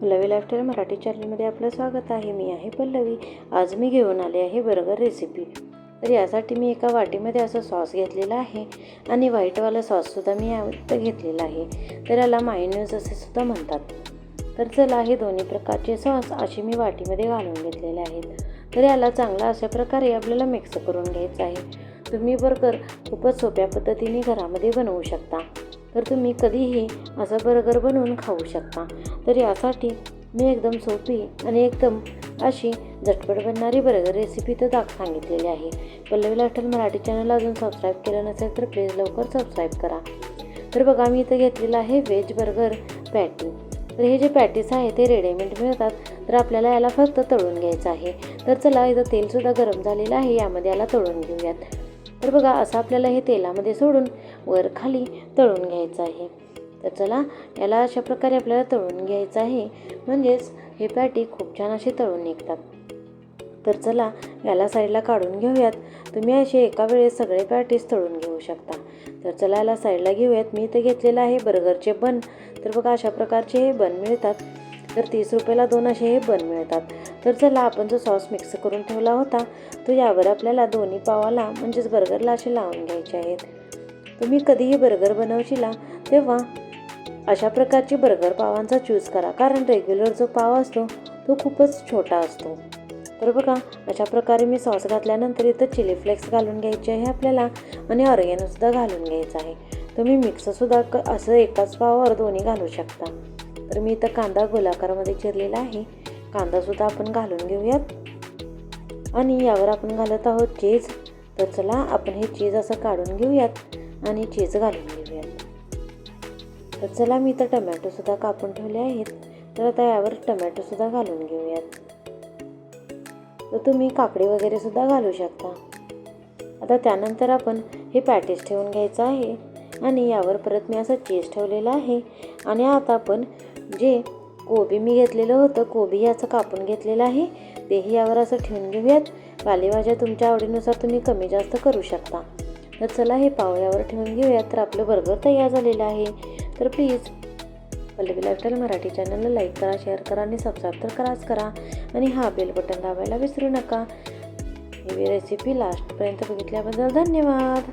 Pallavi lifestyle Marathi चॅनलमध्ये आपलं स्वागत आहे. मी आहे पल्लवी. आज मी घेऊन आले आहे बर्गर रेसिपी तर यासाठी मी एका वाटीमध्ये असं सॉस घेतलेला आहे आणि व्हाईटवाला सॉससुद्धा मी घेतलेला आहे. तर याला मायन्यूज असे सुद्धा म्हणतात. तर चला हे दोन्ही प्रकारचे सॉस असे मी वाटीमध्ये घालून घेतलेले आहेत. तर याला चांगला अशा प्रकारे आपल्याला मिक्स करून घ्यायचं आहे. तुम्ही बर्गर खूपच सोप्या पद्धतीने घरामध्ये बनवू शकता. तर तुम्ही कधीही असं बर्गर बनवून खाऊ शकता. तर यासाठी मी एकदम सोपी आणि एकदम अशी झटपट बनणारी बर्गर रेसिपी तर दाख सांगितलेली आहे. पल्लवी लाठल मराठी चॅनल अजून सबस्क्राईब केलं नसेल तर प्लीज लवकर सबस्क्राईब करा. तर बघा मी इथं घेतलेलं आहे व्हेज बर्गर पॅटी तर हे जे पॅटीस आहे ते रेडीमेड मिळतात. तर आपल्याला याला फक्त तळून घ्यायचं आहे. तर चला इथं तेलसुद्धा गरम झालेलं आहे. यामध्ये याला तळून घेऊयात. तर बघा असं आपल्याला हे तेलामध्ये सोडून वर खाली तळून घ्यायचं आहे. तर चला याला अशा प्रकारे आपल्याला तळून घ्यायचं आहे. म्हणजेच हे पॅटी खूप छान असे तळून निघतात. तर चला याला साईडला काढून घेऊयात. तुम्ही असे एका वेळेस सगळे पॅटीस तळून घेऊ शकता. तर चला याला साईडला घेऊयात. मी इथे घेतलेलं आहे बर्गरचे बन. तर बघा अशा प्रकारचे हे बन मिळतात. तर तीस रुपयाला दोन असे हे बन मिळतात. तर चला आपण जो सॉस मिक्स करून ठेवला होता तो यावर आपल्याला दोन्ही पावाला म्हणजेच बर्गरला असे लावून घ्यायचे आहेत. तुम्ही कधीही बर्गर बनवशीला तेव्हा अशा प्रकारची बर्गर पावांचा चूज करा. कारण रेग्युलर जो पाव असतो तो खूपच छोटा असतो. तर बघा अशा प्रकारे मी सॉस घातल्यानंतर इथं चिली फ्लेक्स घालून घ्यायचे आहे आपल्याला आणि ऑर्गॅनोसुद्धा घालून घ्यायचं आहे. तुम्ही मिक्ससुद्धा क असं एकाच पावावर दोन्ही घालू शकता. तर मी इथं कांदा गोलाकारमध्ये चिरलेला आहे. कांदासुद्धा आपण घालून घेऊयात. आणि यावर आपण घालत आहोत चीज तर चला आपण हे चीज असं काढून घेऊयात. आणि चीज घालून घेऊयात तर चला मी तर टमॅटोसुद्धा कापून ठेवले आहेत. तर आता यावर टमॅटोसुद्धा घालून घेऊयात. तर तुम्ही काकडी वगैरे सुद्धा घालू शकता. आता त्यानंतर आपण हे पॅटीस ठेवून घ्यायचं आहे. आणि यावर परत मी असं चीज ठेवलेलं आहे. आणि आता आपण जे कोबी मी घेतलेलं होतं कोबी याचं कापून घेतलेलं आहे. तेही यावर असं ठेवून घेऊयात. पालेभाज्या तुमच्या आवडीनुसार तुम्ही कमी जास्त करू शकता. तर चला हे पाव ठेवून घेऊया. तर आपलं बर्गर तयार झालेलं आहे. तर प्लीज पल्लवी लाईफस्टाईल मराठी चॅनलला लाईक करा शेअर करा आणि सबस्क्राईब तर कराच करा. आणि हा बेल बटन दाबायला विसरू नका. ही रेसिपी लास्टपर्यंत बघितल्याबद्दल धन्यवाद.